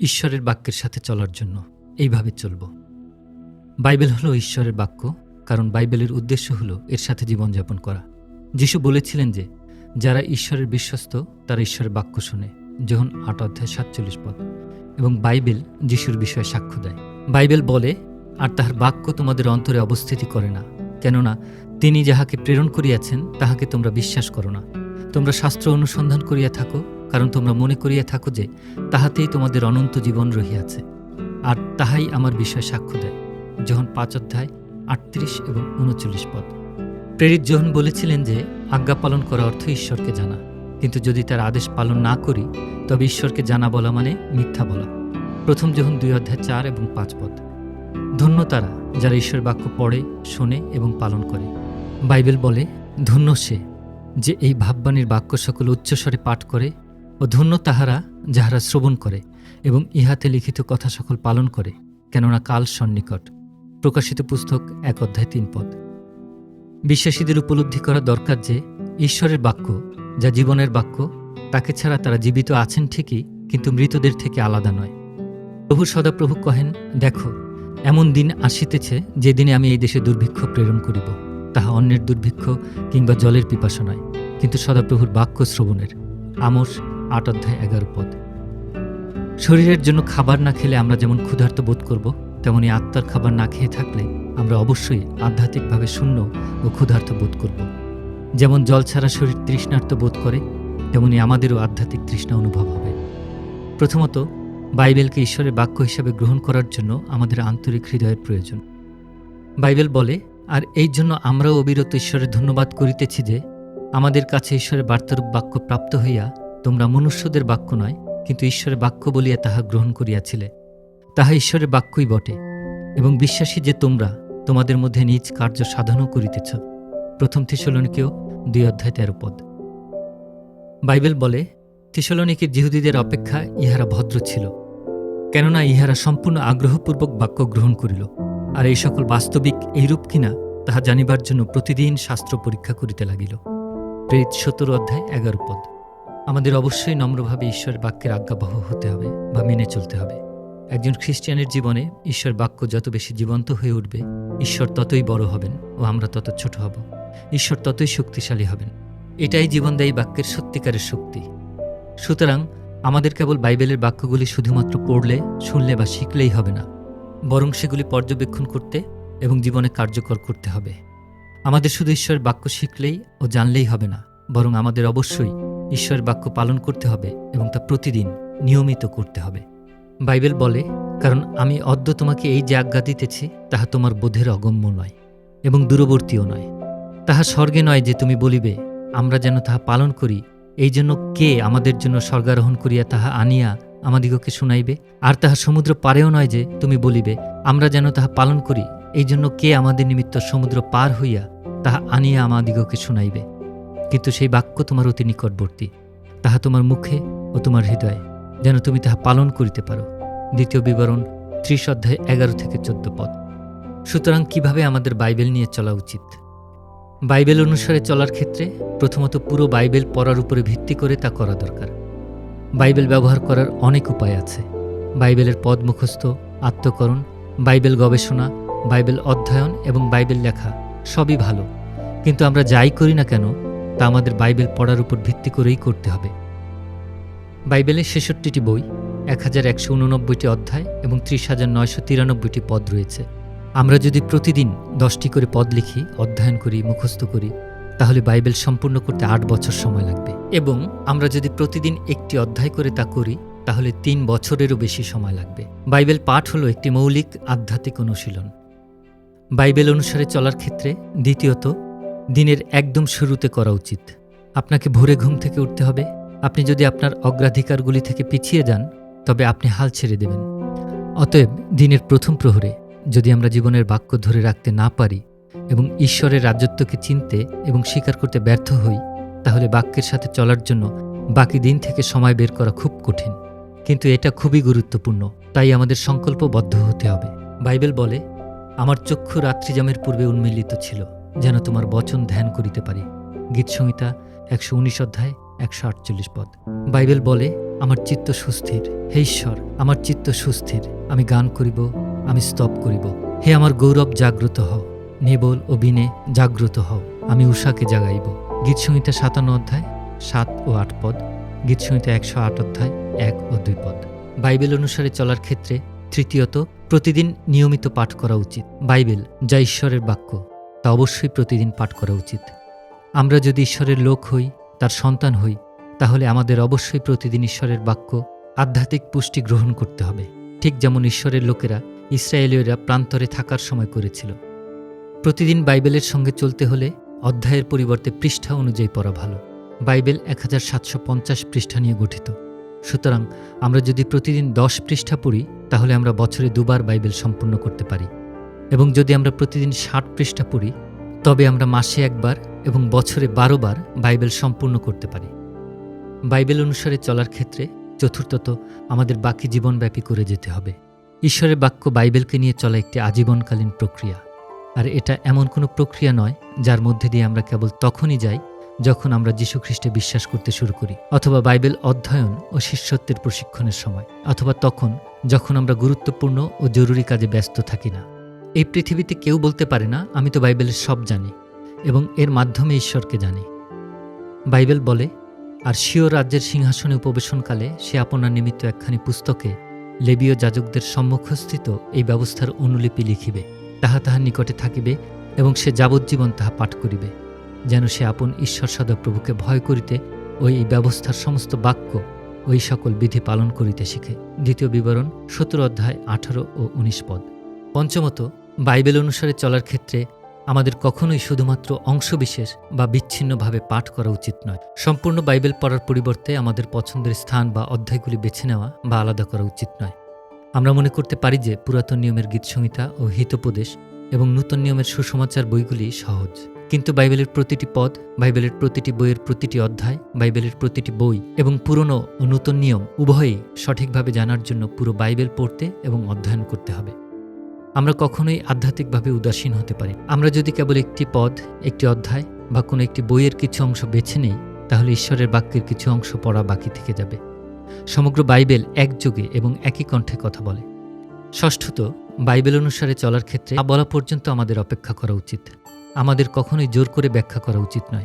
ঈশ্বরের বাক্যের সাথে চলার জন্য এইভাবে চলব। বাইবেল হলো ঈশ্বরের বাক্য, কারণ বাইবেলের উদ্দেশ্য হলো এর সাথে জীবনযাপন করা। যিশু বলেছিলেন যে, যারা ঈশ্বরের বিশ্বস্ত, তারা ঈশ্বরের বাক্য শোনে। যখন আট অধ্যায় সাতচল্লিশ পদ। এবং বাইবেল যিশুর বিষয়ে সাক্ষ্য দেয়। বাইবেল বলে, আর তাহার বাক্য তোমাদের অন্তরে অবস্থিতি করে না, কেননা তিনি যাহাকে প্রেরণ করিয়াছেন, তাহাকে তোমরা বিশ্বাস করো না। তোমরা শাস্ত্র অনুসন্ধান করিয়া থাকো কারণ তোমরা মনে করিয়া থাকো যে তাহাতেই তোমাদের অনন্ত জীবন রহিয়াছে, আর তাহাই আমার বিষয়ে সাক্ষ্য দেয়। যখন পাঁচ অধ্যায়, আটত্রিশ এবং উনচল্লিশ পদ। প্রেরিত যোহন বলেছিলেন যে, আজ্ঞা পালন করা অর্থ ঈশ্বরকে জানা, কিন্তু যদি তার আদেশ পালন না করি, তবে ঈশ্বরকে জানা বলা মানে মিথ্যা বলা। প্রথম যখন দুই অধ্যায় চার এবং পাঁচ পদ। ধন্য তারা যারা ঈশ্বর বাক্য পড়ে, শোনে এবং পালন করে। বাইবেল বলে, ধন্য সে যে এই ভাববাণীর বাক্য সকল উচ্চস্বরে পাঠ করে ও ধন্য তাহারা যাহারা শ্রবণ করে এবং ইহাতে লিখিত কথা সকল পালন করে, কেননা কাল সন্নিকট। প্রকাশিত পুস্তক এক অধ্যায় তিন পদ। বিশ্বাসীদের উপলব্ধি করা দরকার যে, ঈশ্বরের বাক্য যা জীবনের বাক্য, তাকে ছাড়া তারা জীবিত আছেন ঠিকই, কিন্তু মৃতদের থেকে আলাদা নয়। প্রভু সদাপ্রভু কহেন, দেখো, এমন দিন আসিতেছে যে দিনে আমি এই দেশে দুর্ভিক্ষ প্রেরণ করিব। তাহা অন্যের দুর্ভিক্ষ কিংবা জলের পিপাসা নয়, কিন্তু সদাপ্রভুর বাক্য শ্রবণের। আমোস আট অধ্যায় এগারো পদ। শরীরের জন্য খাবার না খেলে আমরা যেমন ক্ষুধার্ত বোধ করব, তেমনি আত্মার খাবার না খেয়ে থাকলে আমরা অবশ্যই আধ্যাত্মিকভাবে শূন্য ও ক্ষুধার্ত বোধ করব। যেমন জল ছাড়া শরীর তৃষ্ণার্ত বোধ করে, তেমনি আমাদেরও আধ্যাত্মিক তৃষ্ণা অনুভব হবে। প্রথমত, বাইবেলকে ঈশ্বরের বাক্য হিসাবে গ্রহণ করার জন্য আমাদের আন্তরিক হৃদয়ের প্রয়োজন। বাইবেল বলে, আর এই জন্য আমরাও অবিরত ঈশ্বরের ধন্যবাদ করিতেছি যে আমাদের কাছে ঈশ্বরের বার্তারূপ বাক্য প্রাপ্ত হইয়া তোমরা মনুষ্যদের বাক্য নয়, কিন্তু ঈশ্বরের বাক্য বলিয়া তাহা গ্রহণ করিয়াছিলে। তাহা ঈশ্বরের বাক্যই বটে, এবং বিশ্বাসী যে তোমরা, তোমাদের মধ্যে নিজ কার্য সাধনও করিতেছ। প্রথম থিসলনিকেও দুই অধ্যায় তেরো পদ। বাইবেল বলে, থিসলনিকের জিহুদীদের অপেক্ষা ইহারা ভদ্র ছিল, কেননা ইহারা সম্পূর্ণ আগ্রহপূর্বক বাক্য গ্রহণ করিল, আর এই সকল বাস্তবিক এইরূপ কিনা, তাহা জানিবার জন্য প্রতিদিন শাস্ত্র পরীক্ষা করিতে লাগিল। প্রেরিত সত্তর অধ্যায় এগারো পদ। আমাদের অবশ্যই নম্রভাবে ঈশ্বরের বাক্যের আজ্ঞাবহ হতে হবে বা মেনে চলতে হবে। একজন খ্রিস্টিয়ানের জীবনে ঈশ্বর বাক্য যত বেশি জীবন্ত হয়ে উঠবে, ঈশ্বর ততই বড় হবেন ও আমরা তত ছোট হব। ঈশ্বর ততই শক্তিশালী হবেন। এটাই জীবনদায়ী বাক্যের সত্যিকারের শক্তি। সুতরাং আমাদের কেবল বাইবেলের বাক্যগুলি শুধুমাত্র পড়লে, শুনলে বা শিখলেই হবে না। বরং সেগুলি পর্যবেক্ষণ করতে এবং জীবনে কার্যকর করতে হবে। আমাদের শুধু ঈশ্বরের বাক্য শিখলেই ও জানলেই হবে না, বরং আমাদের অবশ্যই ঈশ্বরের বাক্য পালন করতে হবে এবং তা প্রতিদিন নিয়মিত করতে হবে। বাইবেল বলে, কারণ আমি অদ্য তোমাকে এই যে আজ্ঞা দিতেছি, তাহা তোমার বোধের অগম্য নয় এবং দূরবর্তীও নয়। তাহা স্বর্গে নয় যে তুমি বলিবে, আমরা যেন তাহা পালন করি, এই জন্য কে আমাদের জন্য স্বর্গারোহণ করিয়া তাহা আনিয়া আমাদিগকে শুনাইবে? আর তাহা সমুদ্র পারেও নয় যে তুমি বলিবে, আমরা যেন তাহা পালন করি, এই জন্য কে আমাদের নিমিত্ত সমুদ্র পার হইয়া তাহা আনিয়া আমাদিগকে শুনাইবে? কিন্তু সেই বাক্য তোমার অতি নিকটবর্তী, তাহা তোমার মুখে ও তোমার হৃদয়ে, যেন তুমি তাহা পালন করিতে পারো। দ্বিতীয় বিবরণ, ত্রিশ অধ্যায় এগারো থেকে চোদ্দ পদ। সুতরাং কীভাবে আমাদের বাইবেল নিয়ে চলা উচিত? বাইবেল অনুসারে চলার ক্ষেত্রে প্রথমত পুরো বাইবেল পড়ার উপরে ভিত্তি করে তা করা দরকার। বাইবেল ব্যবহার করার অনেক উপায় আছে। বাইবেলের পদ মুখস্থ, আত্মকরণ, বাইবেল গবেষণা, বাইবেল অধ্যয়ন এবং বাইবেল লেখা সবই ভালো। কিন্তু আমরা যাই করি না কেন তা আমাদের বাইবেল পড়ার উপর ভিত্তি করেই করতে হবে। বাইবেলের ছেষট্টিটি বই, এক হাজার একশো উননব্বইটি অধ্যায় এবং ত্রিশ হাজার নয়শো তিরানব্বইটি পদ রয়েছে। আমরা যদি প্রতিদিন দশটি করে পদ লিখি, অধ্যয়ন করি, মুখস্থ করি, তাহলে বাইবেল সম্পূর্ণ করতে আট বছর সময় লাগবে। এবং আমরা যদি প্রতিদিন একটি অধ্যায় করে তা করি, তাহলে তিন বছরেরও বেশি সময় লাগবে। বাইবেল পাঠ হলো একটি মৌলিক আধ্যাত্মিক অনুশীলন। বাইবেল অনুসারে চলার ক্ষেত্রে দ্বিতীয়ত দিনের একদম শুরুতে করা উচিত। আপনাকে ভোরে ঘুম থেকে উঠতে হবে। আপনি যদি আপনার অগ্রাধিকারগুলি থেকে পিছিয়ে যান, তবে আপনি হাল ছেড়ে দেবেন। অতএব দিনের প্রথম প্রহরে যদি আমরা জীবনের বাক্য ধরে রাখতে না পারি এবং ঈশ্বরের রাজত্বকে চিনতে এবং স্বীকার করতে ব্যর্থ হই, তাহলে বাক্যের সাথে চলার জন্য বাকি দিন থেকে সময় বের করা খুব কঠিন। কিন্তু এটা খুবই গুরুত্বপূর্ণ। তাই আমাদের সংকল্পবদ্ধ হতে হবে। বাইবেল বলে, আমার চক্ষু রাত্রিজামের পূর্বে উন্মিলিত ছিল। যেন তোমার বচন ধ্যান করিতে পারি। গীতসংহিতা একশো উনিশ অধ্যায়, একশো আটচল্লিশ পদ। বাইবেল বলে, আমার চিত্ত সুস্থির। হে ঈশ্বর, আমার চিত্ত সুস্থির। আমি গান করিব, আমি স্তব করিব। হে আমার গৌরব, জাগ্রত হও। নেবল ও বিনে জাগ্রত হও। আমি উষাকে জাগাইব। গীতসংহিতা সাতান্ন অধ্যায়, সাত ও আট পদ। গীতসংহিতা একশো আট অধ্যায়, এক ও দুই পদ। বাইবেল অনুসারে চলার ক্ষেত্রে তৃতীয়ত, প্রতিদিন নিয়মিত পাঠ করা উচিত। বাইবেল, যা ঈশ্বরের বাক্য। তা অবশ্যই প্রতিদিন পাঠ করা উচিত। আমরা যদি ঈশ্বরের লোক হই, তার সন্তান হই, তাহলে আমাদের অবশ্যই প্রতিদিন ঈশ্বরের বাক্য, আধ্যাত্মিক পুষ্টি গ্রহণ করতে হবে। ঠিক যেমন ঈশ্বরের লোকেরা ইসরায়েলীয়রা প্রান্তরে থাকার সময় করেছিল। প্রতিদিন বাইবেলের সঙ্গে চলতে হলে অধ্যায়ের পরিবর্তে পৃষ্ঠা অনুযায়ী পড়া ভালো। বাইবেল এক হাজার সাতশো পঞ্চাশ পৃষ্ঠা নিয়ে গঠিত। সুতরাং আমরা যদি প্রতিদিন দশ পৃষ্ঠা পড়ি, তাহলে আমরা বছরে দুবার বাইবেল সম্পূর্ণ করতে পারি। এবং যদি আমরা প্রতিদিন ষাট পৃষ্ঠা পড়ি, তবে আমরা মাসে একবার এবং বছরে বারো বার বাইবেল সম্পূর্ণ করতে পারি। বাইবেল অনুসারে চলার ক্ষেত্রে চতুর্থত আমাদের বাকি জীবনব্যাপী করে যেতে হবে। ঈশ্বরের বাক্য বাইবেলকে নিয়ে চলা একটি আজীবনকালীন প্রক্রিয়া। আর এটা এমন কোনো প্রক্রিয়া নয়, যার মধ্যে দিয়ে আমরা কেবল তখনই যাই যখন আমরা যীশু খ্রিস্টে বিশ্বাস করতে শুরু করি, অথবা বাইবেল অধ্যয়ন ও শিষ্যত্বের প্রশিক্ষণের সময়, অথবা তখন যখন আমরা গুরুত্বপূর্ণ ও জরুরি কাজে ব্যস্ত থাকি না। এই পৃথিবীতে কেউ বলতে পারে না, আমি তো বাইবেলের সব জানি এবং এর মাধ্যমে ঈশ্বরকে জানি। বাইবেল বলে, আর শিও রাজ্যের সিংহাসনে উপবেশনকালে সে আপনার নিমিত্ত একখানি পুস্তকে লেবীয় যাজকদের সম্মুখস্থিত এই ব্যবস্থার অনুলিপি লিখিবে। তাহা তাহার নিকটে থাকিবে এবং সে যাবজ্জীবন তাহা পাঠ করিবে, যেন সে আপন ঈশ্বর সদাপ্রভুকে ভয় করিতে ওই এই ব্যবস্থার সমস্ত বাক্য ওই সকল বিধি পালন করিতে শিখে। দ্বিতীয় বিবরণ, সতেরো অধ্যায় আঠারো ও উনিশ পদ। পঞ্চমত বাইবেল অনুসারে চলার ক্ষেত্রে আমাদের কখনোই শুধুমাত্র অংশবিশেষ বা বিচ্ছিন্নভাবে পাঠ করা উচিত নয়। সম্পূর্ণ বাইবেল পড়ার পরিবর্তে আমাদের পছন্দের স্থান বা অধ্যায়গুলি বেছে নেওয়া বা আলাদা করা উচিত নয়। আমরা মনে করতে পারি যে পুরাতন নিয়মের গীতসংহিতা ও হিতোপদেশ এবং নূতন নিয়মের সুসমাচার বইগুলি সহজ। কিন্তু বাইবেলের প্রতিটি পদ, বাইবেলের প্রতিটি বইয়ের প্রতিটি অধ্যায়, বাইবেলের প্রতিটি বই এবং পুরনো ও নূতন নিয়ম উভয়ই সঠিকভাবে জানার জন্য পুরো বাইবেল পড়তে এবং অধ্যয়ন করতে হবে। আমরা কখনোই আধ্যাত্মিকভাবে উদাসীন হতে পারি আমরা যদি কেবল একটি পদ, একটি অধ্যায় বা কোনো একটি বইয়ের কিছু অংশ বেছে নিই, তাহলে ঈশ্বরের বাক্যের কিছু অংশ পড়া বাকি থেকে যাবে। সমগ্র বাইবেল একযোগে এবং একই কণ্ঠে কথা বলে। ষষ্ঠত, বাইবেল অনুসারে চলার ক্ষেত্রে বলা পর্যন্ত আমাদের অপেক্ষা করা উচিত। আমাদের কখনোই জোর করে ব্যাখ্যা করা উচিত নয়।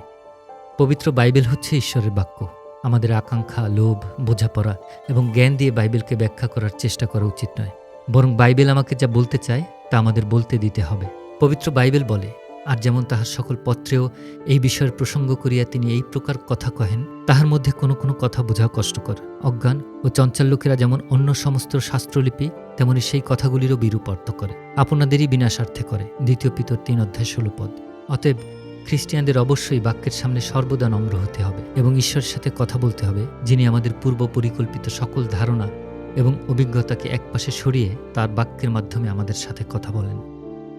পবিত্র বাইবেল হচ্ছে ঈশ্বরের বাক্য। আমাদের আকাঙ্ক্ষা, লোভ, বোঝাপড়া এবং জ্ঞান দিয়ে বাইবেলকে ব্যাখ্যা করার চেষ্টা করা উচিত নয়। বরং বাইবেল আমাকে যা বলতে চায়, তা আমাদের বলতে দিতে হবে। পবিত্র বাইবেল বলে, আর যেমন তাহার সকল পত্রেও এই বিষয়ের প্রসঙ্গ করিয়া তিনি এই প্রকার কথা কহেন, তাহার মধ্যে কোনো কোনো কথা বোঝা কষ্টকর। অজ্ঞান ও চঞ্চল লোকেরা যেমন অন্য সমস্ত শাস্ত্রলিপি, তেমনি সেই কথাগুলিরও বিরূপ অর্থ করে। আপনাদেরই বিনাশার্থে করে। দ্বিতীয় পিতর তিন অধ্যায় ষোলো পদ। অতএব খ্রিস্টিয়ানদের অবশ্যই বাক্যের সামনে সর্বদা নম্র হতে হবে এবং ঈশ্বরের সাথে কথা বলতে হবে, যিনি আমাদের পূর্ব পরিকল্পিত সকল ধারণা এবং অভিজ্ঞতাকে একপাশে সরিয়ে তার বাক্যের মাধ্যমে আমাদের সাথে কথা বলেন।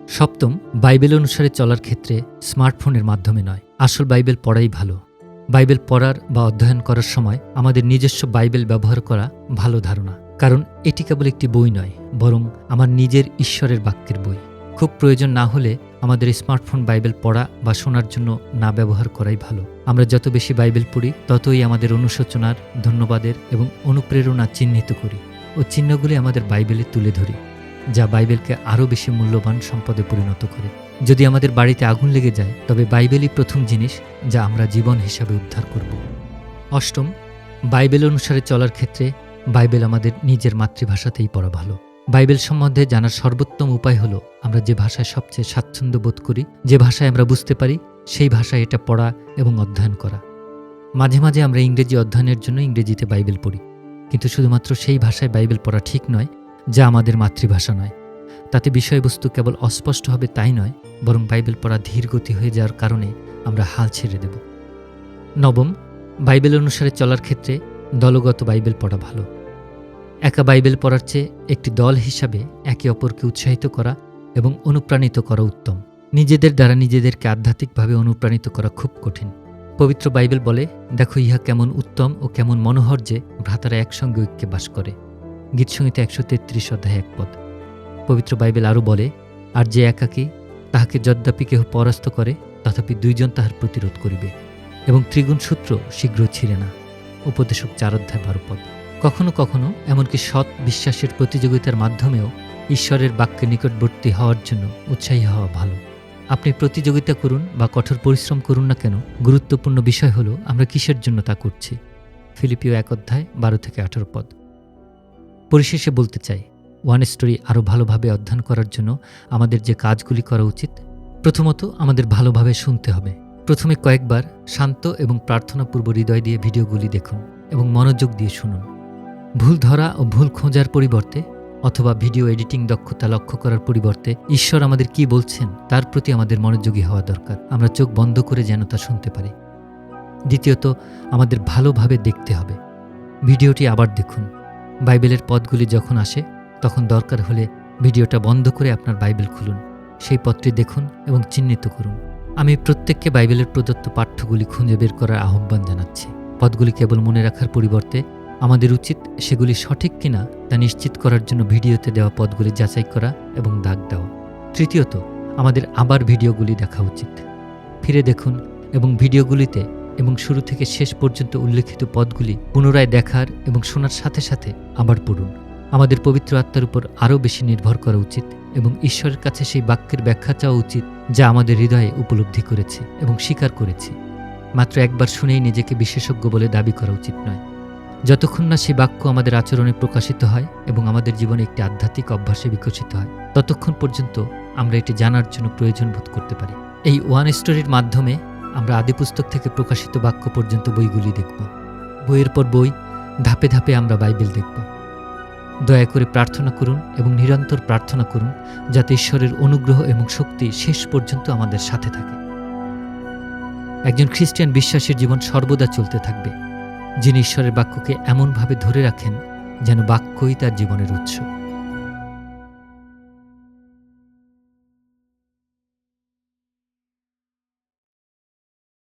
সপ্তম, বাইবেল অনুসারে চলার ক্ষেত্রে স্মার্টফোনের মাধ্যমে নয়, আসল বাইবেল পড়াই ভালো। বাইবেল পড়ার বা অধ্যয়ন করার সময় আমাদের নিজস্ব বাইবেল ব্যবহার করা ভালো ধারণা, কারণ এটি কেবল একটি বই নয়, বরং আমার নিজের ঈশ্বরের বাক্যের বই। খুব প্রয়োজন না হলে আমাদের স্মার্টফোন বাইবেল পড়া বা শোনার জন্য না ব্যবহার করাই ভালো। আমরা যত বেশি বাইবেল পড়ি, ততই আমাদের অনুশোচনার, ধন্যবাদের এবং অনুপ্রেরণা চিহ্নিত করি ও চিহ্নগুলি আমাদের বাইবেলে তুলে ধরি, যা বাইবেলকে আরও বেশি মূল্যবান সম্পদে পরিণত করে। যদি আমাদের বাড়িতে আগুন লেগে যায়, তবে বাইবেলই প্রথম জিনিস যা আমরা জীবন হিসাবে উদ্ধার করব। অষ্টম, বাইবেল অনুসারে চলার ক্ষেত্রে বাইবেল আমাদের নিজের মাতৃভাষাতেই পড়া ভালো। বাইবেল সম্বন্ধে জানার সর্বোত্তম উপায় হলো আমরা যে ভাষায় সবচেয়ে স্বাচ্ছন্দ্য বোধ করি, যে ভাষায় আমরা বুঝতে পারি, সেই ভাষায় এটা পড়া এবং অধ্যয়ন করা। মাঝে মাঝে আমরা ইংরেজি অধ্যয়নের জন্য ইংরেজিতে বাইবেল পড়ি। কিন্তু শুধুমাত্র সেই ভাষায় বাইবেল পড়া ঠিক নয়, যা আমাদের মাতৃভাষা নয়। তাতে বিষয়বস্তু কেবল অস্পষ্ট হবে তাই নয়, বরং বাইবেল পড়া ধীর গতি হয়ে যাওয়ার কারণে আমরা হাল ছেড়ে দেব। নবম, বাইবেল অনুসারে চলার ক্ষেত্রে দলগত বাইবেল পড়া ভালো। একা বাইবেল পড়ার চেয়ে একটি দল হিসাবে একে অপরকে উৎসাহিত করা এবং অনুপ্রাণিত করা উত্তম। নিজেদের দ্বারা নিজেদেরকে আধ্যাত্মিকভাবে অনুপ্রাণিত করা খুব কঠিন। পবিত্র বাইবেল বলে, দেখো ইহা কেমন উত্তম ও কেমন মনোহর যে ভ্রাতারা একসঙ্গে ঐক্যে বাস করে। গীতসঙ্গীতে একশো তেত্রিশ অধ্যায় এক পদ। পবিত্র বাইবেল আরও বলে, আর যে একাকী তাহাকে যদ্যাপি কেহ পরাস্ত করে, তথাপি দুইজন তাহার প্রতিরোধ করিবে এবং ত্রিগুণ সূত্র শীঘ্র ছিঁড়ে না। উপদেশক চার অধ্যায় বারো পদ। কখনো কখনো এমনকি সৎ বিশ্বাসের প্রতিযোগিতার মাধ্যমেও ঈশ্বরের বাক্যে নিকটবর্তী হওয়ার জন্য উৎসাহী হওয়া ভালো। আপনি প্রতিযোগিতা করুন বা কঠোর পরিশ্রম করুন না কেন, গুরুত্বপূর্ণ বিষয় হলো আমরা কিসের জন্য তা করছি। ফিলিপিও এক অধ্যায় বারো থেকে আঠারো পদ। পরিশেষে বলতে চাই, ওয়ান স্টোরি আরও ভালোভাবে অধ্যয়ন করার জন্য আমাদের যে কাজগুলি করা উচিত, প্রথমত আমাদের ভালোভাবে শুনতে হবে। প্রথমে কয়েকবার শান্ত এবং প্রার্থনাপূর্ব হৃদয় দিয়ে ভিডিওগুলি দেখুন এবং মনোযোগ দিয়ে শুনুন। ভুল ধরা ও ভুল খোঁজার পরিবর্তে অথবা ভিডিও এডিটিং দক্ষতা লক্ষ্য করার পরিবর্তে ঈশ্বর আমাদের কি বলছেন তার প্রতি আমাদের মনোযোগী হওয়া দরকার। আমরা চোখ বন্ধ করে যেন তা শুনতে পারি। দ্বিতীয়ত, আমাদের ভালোভাবে দেখতে হবে। ভিডিওটি আবার দেখুন। বাইবেলের পদগুলি যখন আসে, তখন দরকার হলে ভিডিওটা বন্ধ করে আপনার বাইবেল খুলুন। সেই পদটি দেখুন এবং চিহ্নিত করুন। আমি প্রত্যেককে বাইবেলের প্রদত্ত পাঠ্যগুলি খুঁজে বের করার আহ্বান জানাচ্ছি। পদগুলি কেবল মনে রাখার পরিবর্তে আমাদের উচিত সেগুলি সঠিক কিনা তা নিশ্চিত করার জন্য ভিডিওতে দেওয়া পদগুলি যাচাই করা এবং দাগ দেওয়া। তৃতীয়ত, আমাদের আবার ভিডিওগুলি দেখা উচিত। ফিরে দেখুন এবং ভিডিওগুলিতে এবং শুরু থেকে শেষ পর্যন্ত উল্লেখিত পদগুলি পুনরায় দেখার এবং শোনার সাথে সাথে আবার পড়ুন। আমাদের পবিত্র আত্মার উপর আরও বেশি নির্ভর করা উচিত এবং ঈশ্বরের কাছে সেই বাক্যের ব্যাখ্যা চাওয়া উচিত যা আমাদের হৃদয়ে উপলব্ধি করেছে এবং স্বীকার করেছি। মাত্র একবার শুনেই নিজেকে বিশেষজ্ঞ বলে দাবি করা উচিত নয়। যতক্ষণ না সেই বাক্য আমাদের আচরণে প্রকাশিত হয় এবং আমাদের জীবনে একটি আধ্যাত্মিক অভ্যাসে বিকশিত হয়, ততক্ষণ পর্যন্ত আমরা এটি জানার জন্য প্রয়োজন বোধ করতে পারি। এই ওয়ান স্টোরির মাধ্যমে আমরা আদিপুস্তক থেকে প্রকাশিত বাক্য পর্যন্ত বইগুলি দেখব। বইয়ের পর বই, ধাপে ধাপে আমরা বাইবেল দেখব। দয়া করে প্রার্থনা করুন এবং নিরন্তর প্রার্থনা করুন যাতে ঈশ্বরের অনুগ্রহ এবং শক্তি শেষ পর্যন্ত আমাদের সাথে থাকে। একজন খ্রিস্টান বিশ্বাসের জীবন সর্বদা চলতে থাকবে। যিনি ঈশ্বরের বাক্যকে এমনভাবে ধরে রাখেন যেন বাক্যই তার জীবনের উৎস।